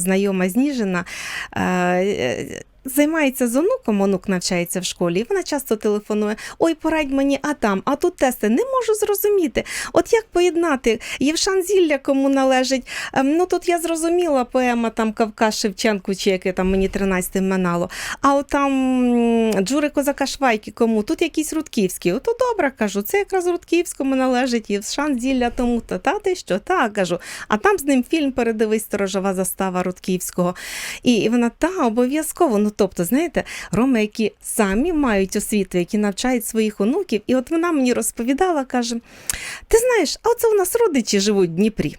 Знайома Зніжина е, займається з онуком, онук навчається в школі, і вона часто телефонує: Ой, порадь мені, а там, а тут тести. Не можу зрозуміти. От як поєднати Євшан Зілля, кому належить. Ем, Ну тут я зрозуміла поема там Кавказ Шевченку, чи яке там мені 13 минало. А от там Джури Козака Швайки, кому? Тут якісь Рудківські. Ото добре кажу, це якраз Рудківському належить, Євшан Зілля тому, та та ти що, так кажу. А там з ним фільм передивись сторожова застава Рудківського. І, вона та обов'язково. Ну тобто, знаєте, роми, які самі мають освіту, які навчають своїх онуків, і от вона мені розповідала, каже: Ти знаєш, а оце у нас родичі живуть в Дніпрі.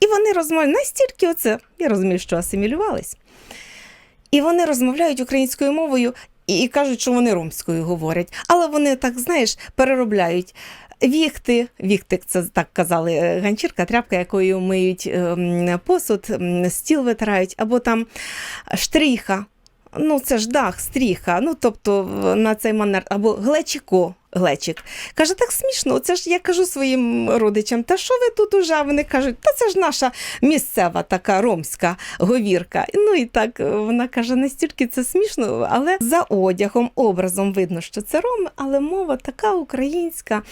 І вони розмовляють настільки оце, я розумію, що асимілювались. І вони розмовляють українською мовою і, і кажуть, що вони ромською говорять. Але вони так, знаєш, переробляють. Віхти, віхтик, це так казали, е, ганчірка, тряпка, якою миють ем, посуд, стіл витирають, або там штріха. Ну, це ж дах, стріха. Ну, тобто на цей манер, або глечико, глечик. Каже, так смішно. Це ж я кажу своїм родичам, та що ви тут уже? Вони кажуть, та це ж наша місцева така ромська говірка. Ну і так е, вона каже, настільки це смішно, але за одягом, образом видно, що це роми, але мова така українська.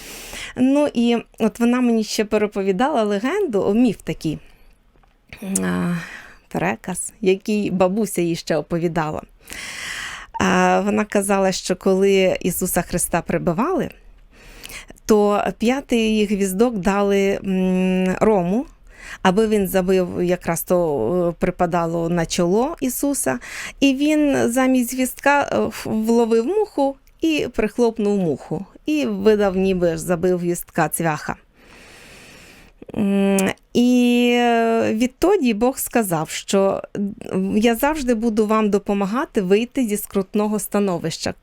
Ну і от вона мені ще переповідала легенду, міф такий. Переказ, який бабуся їй ще оповідала. Вона казала, що коли Ісуса Христа прибивали, то п'ятий гвіздок дали Рому, аби він забив, якраз то е, припадало на чоло Ісуса, і він замість гвіздка е, вловив муху і прихлопнув муху, і видав, ніби забив гвіздка цвяха. Відтоді Бог сказав, що я завжди буду вам допомагати вийти зі скрутного становища.